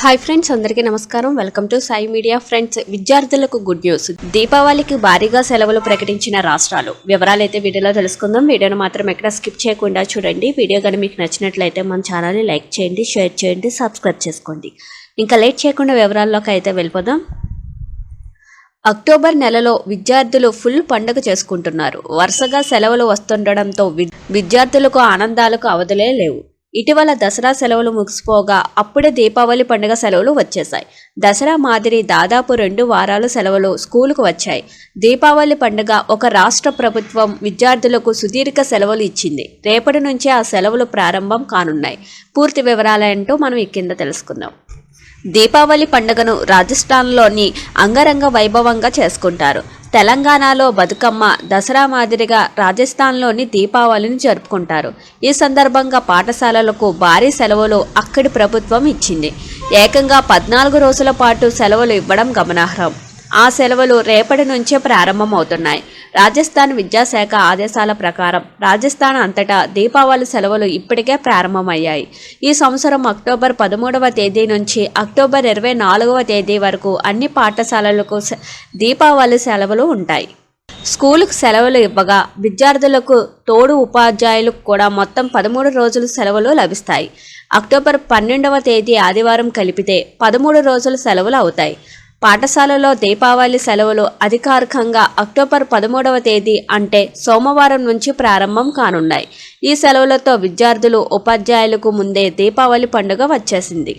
Hi friends అందరికీ నమస్కారం. Welcome to Sai media friends విద్యార్థులకు గుడ్ న్యూస్ దీపావళికి భారీగా సెలవులు ప్రకటించిన రాష్ట్రాలు. వివరాలు అయితే వీడియోలో తెలుసుకుందాం. వీడియోను మాత్రం ఎక్కడ స్కిప్ చేయకుండా చూడండి. వీడియో కానీ మీకు నచ్చినట్లయితే మన ఛానల్ని లైక్ చేయండి షేర్ చేయండి సబ్స్క్రైబ్ చేసుకోండి. ఇంకా లేట్ చేయకుండా వివరాల్లోకి అయితే వెళ్ళిపోదాం. అక్టోబర్ నెలలో విద్యార్థులు ఫుల్ పండుగ చేసుకుంటున్నారు. వరుసగా సెలవులు వస్తుండడంతో విద్యార్థులకు ఆనందాలకు అవధులే లేవు. ఇటీవల దసరా సెలవులు ముగిసిపోగా అప్పుడే దీపావళి పండుగ సెలవులు వచ్చేశాయి. దసరా మాదిరి దాదాపు రెండు వారాలు సెలవులు స్కూలుకు వచ్చాయి. దీపావళి పండుగ ఒక రాష్ట్ర ప్రభుత్వం విద్యార్థులకు సుదీర్ఘ సెలవులు ఇచ్చింది. రేపటి నుంచే ఆ సెలవులు ప్రారంభం కానున్నాయి. పూర్తి వివరాలేంటో మనం ఈ కింద తెలుసుకుందాం. దీపావళి పండుగను రాజస్థాన్లోని అంగరంగ వైభవంగా చేసుకుంటారు. తెలంగాణలో బతుకమ్మ దసరా మాదిరిగా రాజస్థాన్లోని దీపావళిని జరుపుకుంటారు. ఈ సందర్భంగా పాఠశాలలకు భారీ సెలవులు అక్కడి ప్రభుత్వం ఇచ్చింది. ఏకంగా పద్నాలుగు రోజుల పాటు సెలవులు ఇవ్వడం గమనార్హం. ఆ సెలవులు రేపటి నుంచే ప్రారంభమవుతున్నాయి. రాజస్థాన్ విద్యాశాఖ ఆదేశాల ప్రకారం రాజస్థాన్ అంతటా దీపావళి సెలవులు ఇప్పటికే ప్రారంభమయ్యాయి. ఈ సంవత్సరం అక్టోబర్ పదమూడవ తేదీ నుంచి అక్టోబర్ ఇరవై నాలుగవ తేదీ వరకు అన్ని పాఠశాలలకు దీపావళి సెలవులు ఉంటాయి. స్కూలుకు సెలవులు ఇవ్వగా విద్యార్థులకు తోడు ఉపాధ్యాయులకు కూడా మొత్తం పదమూడు రోజులు సెలవులు లభిస్తాయి. అక్టోబర్ పన్నెండవ తేదీ ఆదివారం కలిపితే పదమూడు రోజులు సెలవులు అవుతాయి. పాఠశాలలో దీపావళి సెలవులు అధికారికంగా అక్టోబర్ పదమూడవ తేదీ అంటే సోమవారం నుంచి ప్రారంభం కానున్నాయి. ఈ సెలవులతో విద్యార్థులు ఉపాధ్యాయులకు ముందే దీపావళి పండుగ వచ్చేసింది.